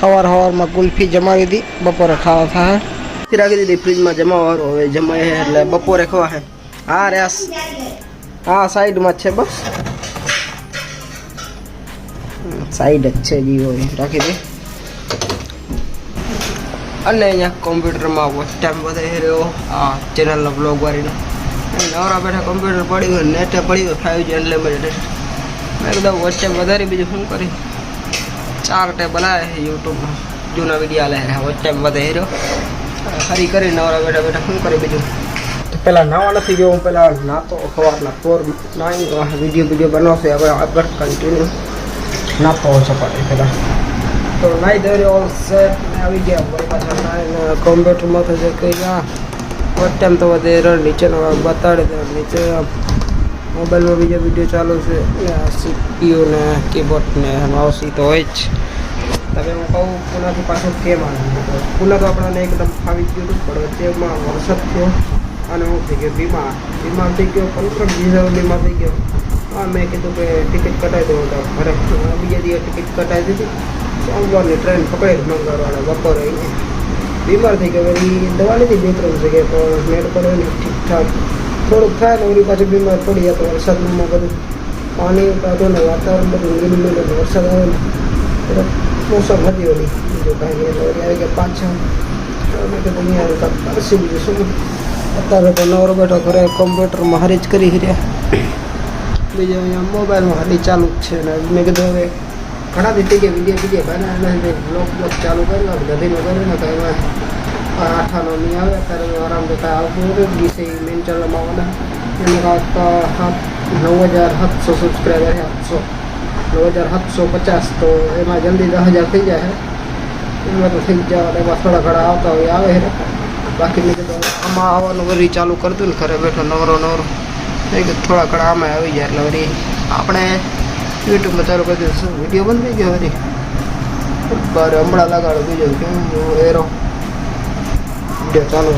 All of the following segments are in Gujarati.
સવાર સવારમાં કુલ્ફી જમાવી હતી બપોરે ખાવા થાય ફી રાખી દીધી ફ્રીજમાં જમાવાનું હવે જમાય એટલે બપોરે ખવા હે હા રે હા સાઈડમાં જ છે બસ સાઈડ જ છે જીવો રાખી દે અને અહીંયા કોમ્પ્યુટરમાં વોચ ટાઈમ વધારે રહ્યો આ ચેનલનો બ્લોગ વાળીને નવરા બેઠા કોમ્પ્યુટર પડી ગયું નેટે પડી ગયું ફાઈવ જી અનલિમિટેડ મેં કીધું વોચ ટાઈમ વધારી બીજું શું કરી चार टेबल है यूट्यूब जूना वीडियो आया है वो टाइम बता रहे हो हरी कर नवरा बेटा बेटा शू करे बीजू तो पहला नवा नहीं गया पहला ना तो अखबार ना तो ना ही वीडियो वीडियो बना से अगर अगर कंटिन्यू ना तो हो तो ना ही दे से नया वीडियो बड़ी कंप्यूटर मत जाके नीचे ना बता મોબાઈલમાં બીજા વિડીયો ચાલુ છે સીપીયુ ને કીબોર્ડ ને માઉસી તો હોય જ તમે હું કહું પુનાથી પાછું કેમ આવ્યું પૂના તો આપણને એકદમ ફાવી ગયું હતું પણ વચ્ચેમાં વરસાદ થયો અને હું થઈ ગયો વીમા વીમા થઈ ગયો પંદર ડીઝલ વીમા થઈ ગયો હા મેં કીધું કે ટિકિટ કટાવી દઉં તો ઘરે બીજા દિવસ ટિકિટ કટાવી દીધી સોમવારની ટ્રેન પકડી મંગળવારે બપોરે બીમાર થઈ ગયો એ દવા લીધી બે ત્રણ જગ્યાએ પણ મેડ કરો પર ઠીકઠાક તો રૂપકાને ઉરી પાડી મે પોડીયા તો વરસાદમાં બહુ પાણી કાતો ને વાતાવરણ બહુ નીરું હતું વરસાદ હતું તો સભા જેવી હતી જે કહેવાય કે 500 લોકો દેખાયા હતા સરસ જે સોમ અત્યારે તો નવરો બેઠો કરે કમ્પ્યુટર મહારજ કરી હી રે લેજો અહીંયા મોબાઈલ માં હદી ચાલુ છે ને મે કીધું કે કણા દીકે વીડિયા દીકે બના ના ને બ્લોક બ્લોક ચાલુ કર ને ધગે વગેરે ને ત્યાર બાદ આઠાનોમી આવે ત્યારે મેં આરામ જતા આવતું હતું વિષય મેન ચલાવવાના એની વાત સાત નવ હજાર સાતસો સબસ્ક્રાઈબર છે સાતસો નવ હજાર સાતસો પચાસ તો એમાં જલ્દી દસ હજાર થઈ જાય એમાં તો થઈ જવા એમાં થોડા ઘણા આવતા હોય આવે છે બાકી નહીં તો આમાં આવવાનું વરી ચાલુ કરતું ને ઘરે બેઠો નવરો નવરો થોડા ઘણા આમાં આવી જાય એટલે વળી આપણે યુટ્યુબમાં ચાલુ કરી દઈશું વિડીયો બંધ થઈ ગયો વળી બરાબર હમણાં લગાડો બીજો કેમ એરો वीडियो चालू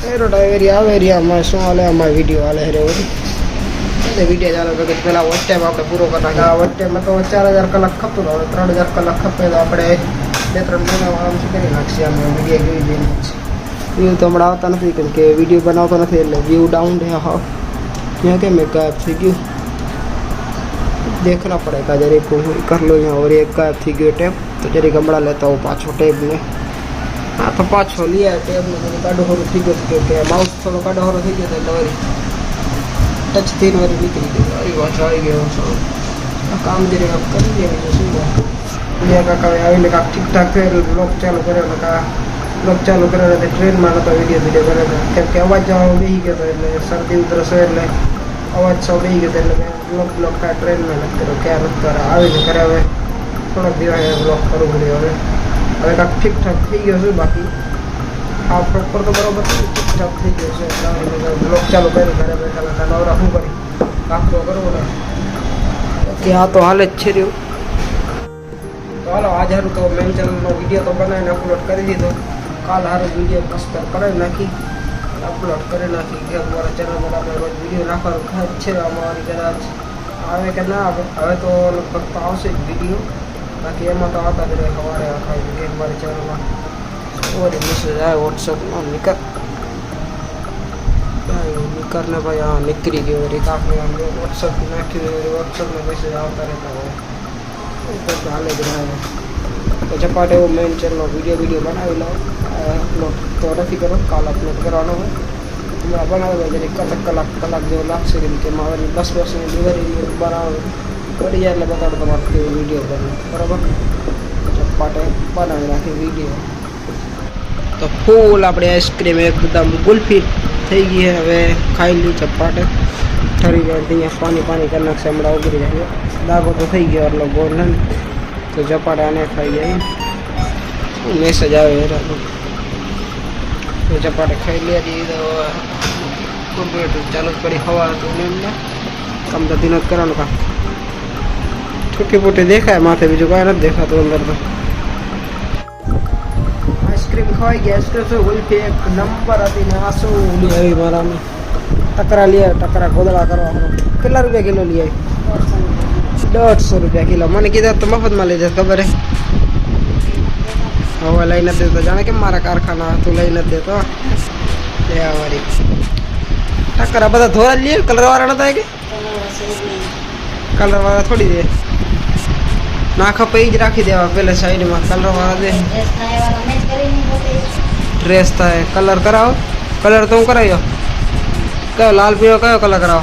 हेरो ड्राइवर आवे रिया मैं शू हाल है मैं वीडियो हाल है रेव वीडियो चालू करके पे टाइम आप पूरा करना वो टाइम मैं तो चार हज़ार कलाक खपत हो तरह हज़ार कलाक खपे तो आप त्रम महीना आराम से कर नाखी अमे वीडियो जी दिन व्यू तो हमें आता नहीं कल के वीडियो बनाता नहीं व्यू डाउन है हाँ यहाँ के मैं गायब थी गयू देखना पड़ेगा जरिए कर लो यहाँ और एक गायब थी गयो टैप तो जरिए गमड़ा लेता हूँ पाँचों टैप में तो पाछो लिए आते अब मने काडो होरो थी के के माउस थोड़ो काडो होरो थी गस दवरी टच तीन वरी निकली गई आई वाच आई गयो सो काम जरे अब कर लिए मैं सुन गया ये का का आई ने का ठीक ठाक के लोग चल करे का लोग चल करे ना ट्रेन मार तो वीडियो वीडियो करे के के आवाज जाओ भी के तो ले सर के उधर से ले आवाज सो भी के तो मैं लोग लोग का ट्रेन में लग करो क्या रुक कर आवे करे थोड़ा दिया है ब्लॉक करो बोले और હવે કાંક ઠાક થઈ ગયો છે બાકી આ પ્રોપર તો બરાબર ઠીકઠાક થઈ ગયો છે બ્લોક ચાલુ કર્યો ઘરે બેઠા બેઠા નવરા શું કરી કામ તો કરવો ને ત્યાં તો હાલ જ છે રહ્યું તો હાલો આજ હારું તો મેન ચેનલનો વિડીયો તો બનાવીને અપલોડ કરી દીધો કાલ હારું વિડીયો કસ્ટર કરાવી નાખી અપલોડ કરી નાખી કે અમારા ચેનલ પર આપણે રોજ વિડીયો નાખવાનું ખાસ છે અમારી કદાચ આવે કે ના આવે હવે તો લગભગ તો આવશે જ વિડીયો કે એમ તો આતો કરે હવારે આતો ગેમ વાર ચેનલ પર ઓર ઈમિજ આવે WhatsApp નો નિકા ભાઈ નિકરને ભાઈ નિકરી ગયો રે કાફી WhatsApp નાખી દે WhatsApp માં ઈમેજ આવતા રહે તો ચાલે જ રહે અચ્છા પાડે મેઈન ચેનલ પર વિડિયો વિડિયો બનાવી લે લો થોડા ફીકર કા અપલોડ કરાણો હે આ બનાવા દે નિકા પર લગ લગ દે લો લગભગ 10-10 સે દિવસ YouTube પર ಕೊಡಿಯರ್ तो फूल अपने आइसक्रीम एकदम गुल्फी थी गई है वे खाई ली चप्पाट थरी गए थी पानी पानी करना से हमारा उगरी रह दागो तो थी गया और लोग तो चप्पाट आने खाई गई मैं सजा तो चप्पाट खाई लिया थी तो कंप्यूटर चालू पड़ी हवा कम तो, तो दिनों करा टूटी फूटी देखा है माथे भी झुका है ना देखा तो अंदर तो आइसक्रीम खाई गैस कर तो उल पे एक नंबर आती ना आंसू उली है भी में टकरा लिया टकरा खोदला करो हम किलो रुपए किलो लिया डेढ़ सौ रुपया किलो मैंने किधर तो मफत मिले जैसे खबर है हाँ, वो लाइन देता तो जाने के मारा कारखाना तू लाइन देता तो। ले हमारी टकरा बता थोड़ा लिए कलर वाला ना था कलर वाला थोड़ी दे नाखा पेज राखी देवा पहले साइड में कलर वाला दे ड्रेस था है कलर कराओ कलर तुम कराइयो क्या लाल पीला क्या कलर कराओ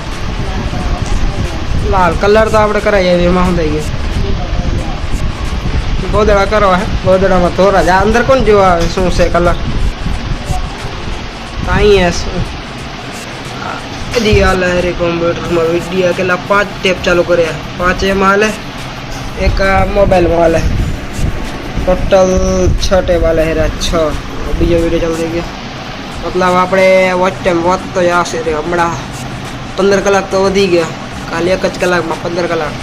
लाल कलर तो आप कराइए विमा हो जाइए बोदड़ा करो है बोदड़ा में थोड़ा जा अंदर कौन जो है सो से कलर ताई है सो दिया लहरी कंप्यूटर में वीडियो के ला पांच टेप चालू करे पांच ए माल है एक मोबाइल मॉल है टोटल छ टेबल है रे बीजो वीडियो चल रही मतलब आप टाइम वत तो या से रे हमें कलाक तो वी गया खाली एक कलाक में पंदर कलाक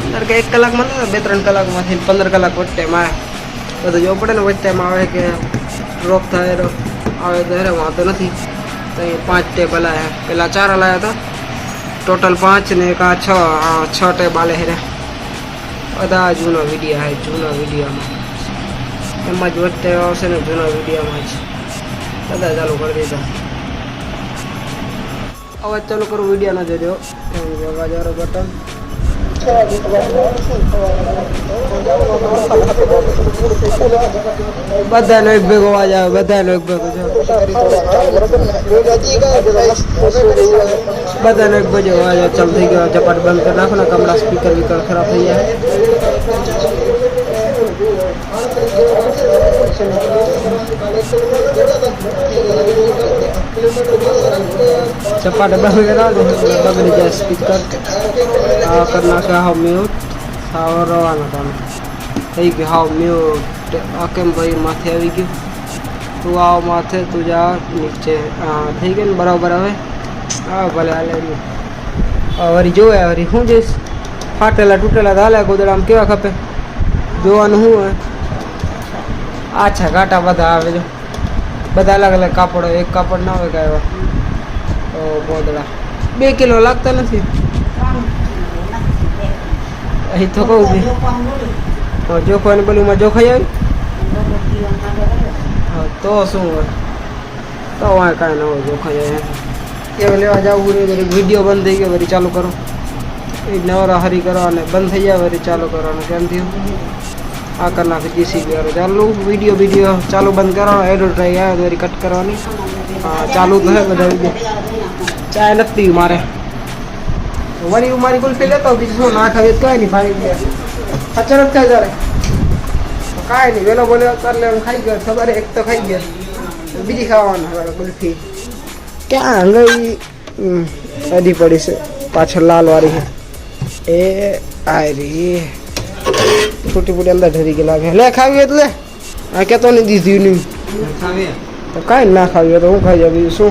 पंदर के एक कलाक में ना बे त्र कलाक में पंदर कलाक वो टाइम आए तो जो तो पड़े वोट टाइम आए कि ड्रॉप था तो है वहाँ तो नहीं तो पाँच टेबल आया पे चार लाया था टोटल पाँच ने कहा छ छ टेबल है रहा બધા જૂનો વિડીયો હા જૂનો વિડીયોમાં એમાં જ વધતા આવશે ને જૂના વિડીયોમાં જ બધા ચાલુ કરી દીધા અવાજ ચાલુ કરું વિડીયો ન જોજો અવાજ વાળો બટન બધાનો એક ભેગો અવાજ આવે બધાનો એક ભેગો બધાનો એક ભેગો અવાજ ચાલુ થઈ ગયો ચપાટ બંધ કરી નાખો ને કમળા સ્પીકર વિકર ખરાબ થઈ જાય चप्पा डब्बा वगैरह डब्बा मिल गया स्पीकर करना क्या हाउ म्यूट और रवाना था થઈ ગયું હાવ મ્યુટ આ કેમ ભાઈ માથે આવી ગયું તું આવ માથે તું જા નીચે હા થઈ ગયું ને બરાબર હવે હા ભલે હાલે વરી જોવે વરી શું જઈશ फाटेला टूटेला धाला गोदड़ा में क्या खपे जो अनहू है अच्छा घाटा बदा आवे जो बदा अलग अलग कापड़ एक कापड़ ना हो गए तो गोदड़ा बे किलो लगता ना थी अही तो कहू भी तो जो कोने बोलू मैं जो खाई आई तो सुन तो वहाँ कहना हो जो खाई आई ये बोले आ जाओ पूरी वीडियो बंद है वरी चालू करो नवरा हरी करवा बंद थी जाए चालू करवा कम आ करना जीसी भी वाले चालू वीडियो वीडियो चालू बंद करो एडो ड्राई आए तो कट करवा चालू तो है बदल चाय नती मारे तो वरी उमारी कुल फेले तो ना खावे तो नहीं फाई गया अच्छा जा रे तो काय नहीं वेलो बोले कर ले खाई गया सब एक तो खाई गया तो बीजी खावन कुल क्या अंगई अधी हम्म, पड़ी से पाछ लाल वाली है ए छोटी बुढ़ी अंदर ढरी के ले खा गए तो ले आ के तो नहीं दी दी नहीं तो काय ना खा तो हूं खा जाबी सु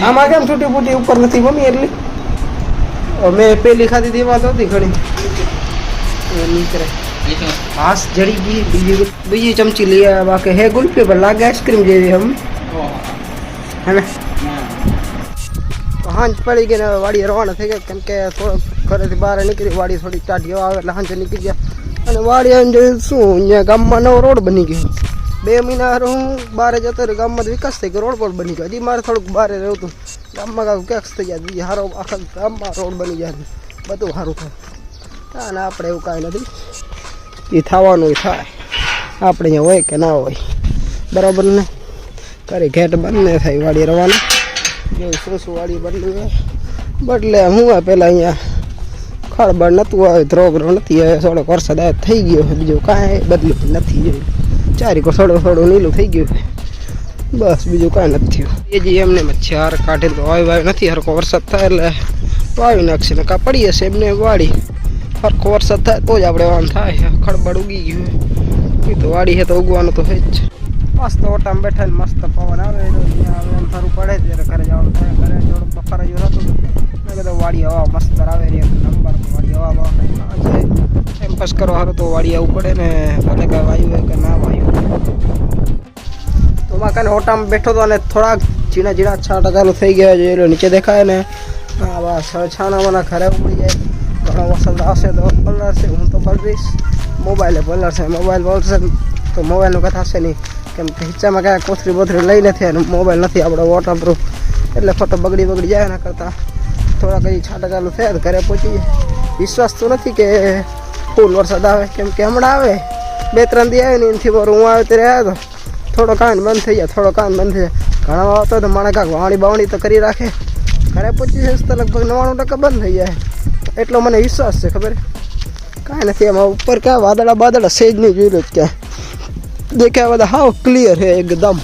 हम आगे हम छोटी बुढ़ी ऊपर नहीं बमी एली और मैं पहली खादी दी बात होती खड़ी नीचे रहे पास जड़ी भी बीजी बीजी चमची लिया बाकी है गुल पे बल्ला आइसक्रीम दे हम है ना હાંજ પડી ગઈ ને વાડીએ રવાના થઈ ગયા કેમ કે ઘરેથી બહાર નીકળી વાડી થોડી ટાઢીઓ આવે એટલે હાંજે નીકળી ગયા અને વાડી આવીને જોયું શું અહીંયા ગામમાં નવો રોડ બની ગયો બે મહિના હું બહાર જતો રહ્યો ગામમાં વિકાસ થઈ ગયો રોડ પણ બની ગયો હજી મારે થોડુંક બહાર રહ્યું હતું ગામમાં કાંક કેક્સ થઈ ગયા બીજી સારો આખા ગામમાં રોડ બની ગયા બધું સારું થાય અને આપણે એવું કાંઈ નથી એ થવાનું થાય આપણે અહીંયા હોય કે ના હોય બરાબર ને કરી ઘેટ બંધ થાય વાડી રવાના જો સોસુવાળી બદલે બદલે હું પેલા અહીંયા ખળબળ નતું આવે ધ્રોગરો નથી આવે થોડોક વરસાદ આવે થઈ ગયો છે બીજું કાંઈ બદલું નથી જોયું ચારીકો થોડો થોડું નીલું થઈ ગયું બસ બીજું કાંઈ નથી થયું એ જે એમને મચ્છાર કાઢે તો આવ્યો વાય નથી હરકો વરસાદ થાય એટલે વાવી નાખશે ને કા પડી હશે એમને વાળી હરકો વરસાદ થાય તો જ આપણે આમ થાય ખળબળ ઉગી ગયું એ તો વાડી છે તો ઉગવાનું તો હોય જ છે મસ્ત ઓટામ બેઠા મસ્ત પવન આવે એમ સારું પડે ત્યારે ઘરે જવાનું થાય ઘરે જોડું બફારા જો હતું મેં કીધું વાડી હવા મસ્ત આવે રે નંબર વાડી હવા ટાઈમપાસ કરો સારું તો વાડી આવવું પડે ને ભલે કાંઈ વાયુ કે ના વાયુ તો માં કાંઈ ઓટામ બેઠો તો અને થોડાક ઝીણા ઝીણા છ ટકાનું થઈ ગયા છે એટલે નીચે દેખાય ને આવા બસ હવે છાનામાંના ઘરે ઉડી જાય ઘણો વરસાદ આવશે તો પલળશે હું તો પલળીશ મોબાઈલે પલળશે મોબાઈલ પલળશે તો મોબાઈલનું કથા છે નહીં કેમ કે ખીચામાં કાંઈ કોથરી બોથરી લઈ નથી અને મોબાઈલ નથી આપણો વોટરપ્રૂફ એટલે ફોટો બગડી બગડી જાય એના કરતાં થોડા કઈ છાટા ચાલુ થયા ઘરે પહોંચી જાય વિશ્વાસ તો નથી કે ફૂલ વરસાદ આવે કેમ કે હમણાં આવે બે ત્રણ દી આવે ને એનાથી બરોબર હું આવે ત્યારે આવ્યો તો થોડો કાન બંધ થઈ જાય થોડો કાન બંધ થઈ જાય ઘણા આવતો તો માણા કાંક વાવણી બાવણી તો કરી રાખે ઘરે પહોંચી જશે તો લગભગ નવ્વાણું ટકા બંધ થઈ જાય એટલો મને વિશ્વાસ છે ખબર કાંઈ નથી એમાં ઉપર ક્યાં વાદળા બાદળા સેજ નહીં જોઈ લો ક્યાંય દેખ્યા બધા હાવ ક્લિયર હે એકદમ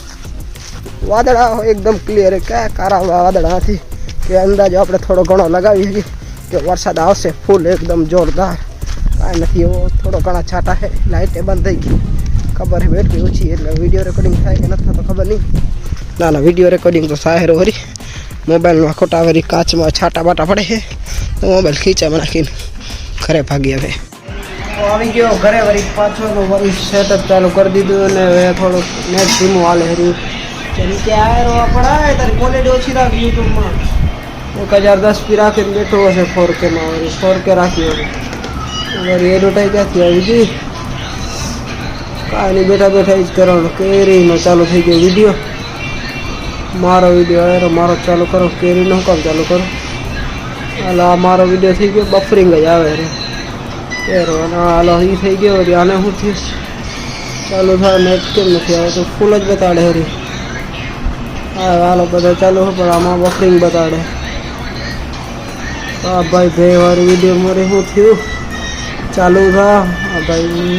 વાદળા એકદમ ક્લિયર હે ક્યાં કારામાં વાદળા નથી કે અંદાજો આપણે થોડો ઘણો લગાવીએ કે વરસાદ આવશે ફૂલ એકદમ જોરદાર કાંઈ નથી એવો થોડો ઘણા છાંટા છે લાઇટે બંધ થઈ ગઈ ખબર છે બેટરી ઓછી એટલે વિડીયો રેકોર્ડિંગ થાય કે નથી તો ખબર નહીં ના ના વિડીયો રેકોર્ડિંગ તો સાહેરો વરી મોબાઈલમાં ખોટા વરી કાચમાં છાંટા બાટા પડે છે તો મોબાઈલ ખીચામાં નાખીને ઘરે ભાગી આવે આવી ગયો ઘરે વળી પાછળનું વળી સેટઅપ ચાલુ કરી દીધું ને હવે થોડુંક નેટ ધીમું હાલે હર્યું કેમ કે આયરો આપણે આવે તારી ક્વોલિટી ઓછી રાખી યુટ્યુબમાં એક હજાર દસ પી રાખીને બેઠો હશે ફોર કેમાં વળી ફોર કે રાખ્યો હવે વળી એડવર્ટાઈઝ ક્યાંથી આવી હતી કાંઈ બેઠા બેઠા જ કરવાનું કેરીમાં ચાલુ થઈ ગયો વિડીયો મારો વિડીયો આયરો મારો ચાલુ કરો કેરીનો કામ ચાલુ કરો એટલે આ મારો વિડીયો થઈ ગયો બફરિંગ જ આવે રે પહેરવાનો હાલો એ થઈ ગયો હરી આને હું થઈશ ચાલુ થાય નેટ કેમ નથી આવે તો ફૂલ જ બતાડે હરી હા હાલો બધા ચાલુ હોય પણ આમાં બફરિંગ બતાડે આ ભાઈ ભાઈ વાર વિડીયો મારે શું થયું ચાલુ થા આ ભાઈ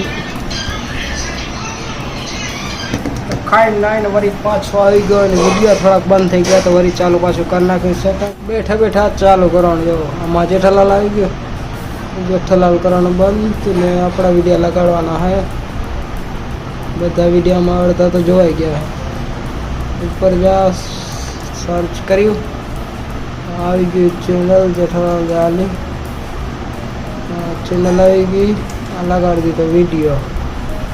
ખાઈ લાઈન વળી પાછો આવી ગયો અને વિડીયો થોડાક બંધ થઈ ગયા તો વળી ચાલુ પાછું કરી નાખ્યું બેઠા બેઠા ચાલુ કરવાનું જેવો આમાં જેઠાલાલ આવી ગયો જેઠાલાલ કરવાનું બંધ ને આપણા વિડીયા લગાડવાના હે બધા વિડીયામાં અડધા તો જોવાઈ ગયા ઉપર જા સર્ચ કર્યું આવી ગયું ચેનલ જેઠાલાલ જાની ચેનલ આવી ગઈ આ લગાડી દીધો વિડીયો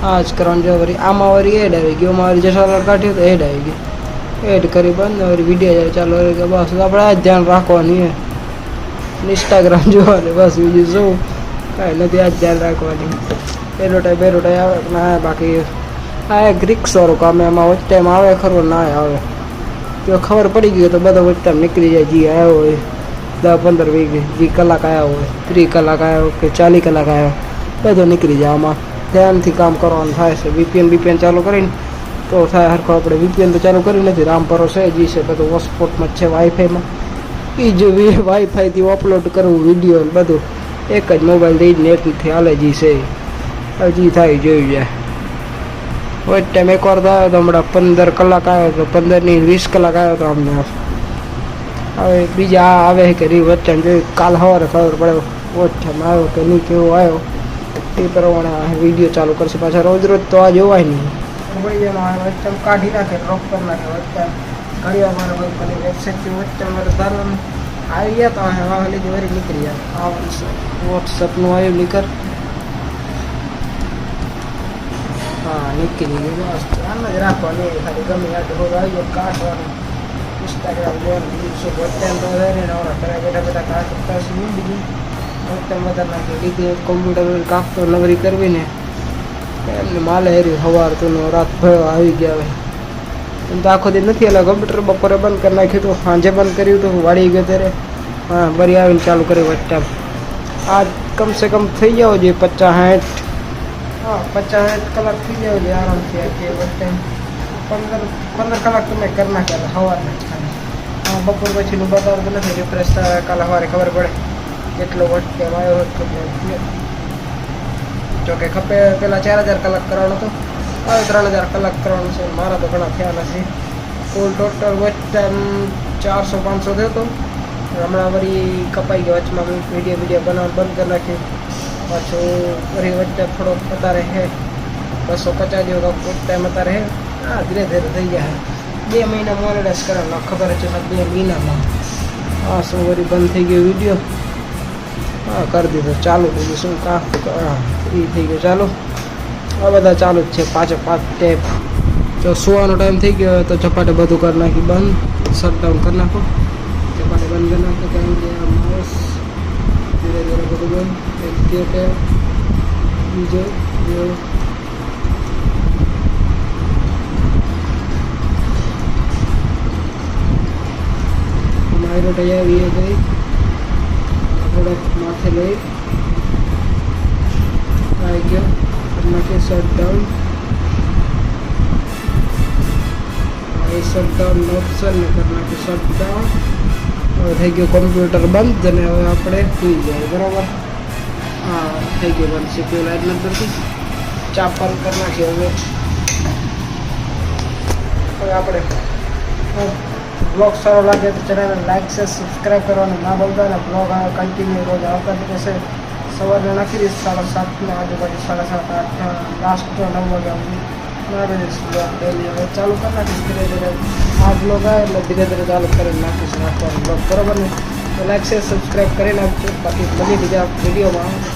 આ જ કરવાનું જો વરી આમાં વળી એડ આવી ગયો મારી જેઠાલાલ કાઢ્યું તો એડ આવી ગયો એડ કરી બંધ વરી વિડીયો ચાલુ ગયો બસ આપણે આ જ ધ્યાન રાખવાની હે ઇન્સ્ટાગ્રામ જોવાની બસ બીજું શું કાંઈ નથી આ ધ્યાન રાખવાની એરોટાઈ બેરોટાઈ આવે ના બાકી આ એક રિક્ષારો કામે એમાં વચ્ચે ટાઈમ આવે ખરો ના આવે તો ખબર પડી ગઈ તો બધો વચ્ચે ટાઈમ નીકળી જાય જી આવ્યો હોય દસ પંદર વીસ જી કલાક આવ્યો હોય ત્રીસ કલાક આવ્યો કે ચાલીસ કલાક આવ્યો બધો નીકળી જાય આમાં ધ્યાનથી કામ કરવાનું થાય છે વીપીએન બીપીએન ચાલુ કરીને તો થાય હરખો આપણે વીપીએન તો ચાલુ કરી નથી રામ છે જી છે બધું હોટસ્પોટમાં જ છે વાઈફાઈમાં એ જ વાઈફાઈથી અપલોડ કરવું વિડીયો બધું એક જ મોબાઈલ દઈને એકથી હાલે જી છે હજી થાય જોયું જાય વચ્ચે ટાઈમ એકવાર તો આવ્યો તો હમણાં પંદર કલાક આવ્યો તો પંદરની વીસ કલાક આવ્યો તો અમને હવે બીજા આ આવે કે રી વચ્ચે જોયું કાલ સવારે ખબર પડે વચ્ચેમાં આવ્યો કે નહીં કેવો આવ્યો એ પ્રમાણે વિડીયો ચાલુ કરશે પાછા રોજ રોજ તો આ જોવાય નહીં કાઢી નાખે ડ્રોપ કરી નાખે વચ્ચે કરીયા મારો ફોન 677 નંબર પર દરવાને આઈએ તો આ હાલિ જેરી નીકળ્યા ઓફિશિયલ WhatsApp નો આયુ લીકર હા નીકળી ગયો આમે ગ્રાહકો ને થાકે ગમ્યા જોગા યો કાટ વાર Instagram પર બીજું સો બટેન દાડે ને ઓર કાયે કાયે કાયે કાયે કાયે મદદ ના દીધી કમ્પ્યુટર પર કાફર લવરી કરવી ને માલ હેરી હવાર તો નો રાત ભયો આવી ગયા એમ તો આખો દિન નથી એટલે કમ્પ્યુટર બપોરે બંધ કરી નાખ્યું હતું સાંજે બંધ કર્યું હતું વાળી ગયો ત્યારે હા વરી આવીને ચાલુ કર્યું વચ્ચે આ કમસે કમ થઈ જાવ જોઈએ પચાસ સાઠ હા પચાસ સાઠ કલાક થઈ જાવ જોઈએ આરામથી કે વચ્ચે પંદર પંદર કલાક તમે કરી નાખ્યા સવારના હા બપોર પછીનું બતાવતું નથી રિફ્રેશ થાય કાલે સવારે ખબર પડે કેટલો વટ આવ્યો હતો જોકે ખપે પહેલાં ચાર હજાર કલાક કરવાનો હતો હવે ત્રણ હજાર કલાક કરવાનું છે મારા તો ઘણા થયા નથી કુલ ટોટલ વચ્ચે ચારસો પાંચસો થયો હતો હમણાં વળી કપાઈ ગયો વચમાં મેં વિડીયો વિડીયો બનાવવાનું બંધ કરી નાખ્યું પાછું વળી વચ્ચે થોડોક વધારે હે બસો પચાસ જેવો ટાઈમ અત્યારે હે હા ધીરે ધીરે થઈ ગયા બે મહિના મોરેડાસ કરાવવાનો ખબર છે બે મહિનામાં હા શું વળી બંધ થઈ ગયો વિડીયો હા કરી દીધો ચાલુ થઈ ગયું શું કાં ફ્રી થઈ ગયો ચાલુ આ બધા ચાલુ જ છે પાંચે પાંચ ટેપ તો સુવાનો ટાઈમ થઈ ગયો તો ચપાટે બધું કરી નાખી બંધ શટડાઉન કરી નાખો ચપાટે બંધ કરી નાખો કારણ કે આ માણસ ધીરે ધીરે બધું બંધ એક ટેપે બીજો મારી રોટ આવી ગઈ થોડાક માથે લઈ આવી ગયો আপনাকে শাটডাউন এই শাটডাউন অপশন করনা কি শাটডাউন और है गया कंप्यूटर बंद जन आप जाए बराबर हाँ है बंद से क्यों लाइट नंबर की चाप करना है हमें ब्लॉग सारा लगे तो चैनल लाइक से सब्सक्राइब करवा ना बोलता है ब्लॉग कंटिन्यू रोज आता है तो સવારે નાખી દઈશ સાડા સાતના આજુબાજુ સાડા સાત આઠ લાસ્ટ નવ વાગ્યા સુધી નાખી દઈશ ચાલુ કરી નાખીશ ધીરે ધીરે આ બ્લોગ આવે એટલે ધીરે ધીરે ચાલુ કરી નાખીશ નાખવાનો બ્લોગ બરાબર ને તો લાઈક શેર સબસ્ક્રાઈબ કરી નાખજો બાકી બધી બીજા વિડીયોમાં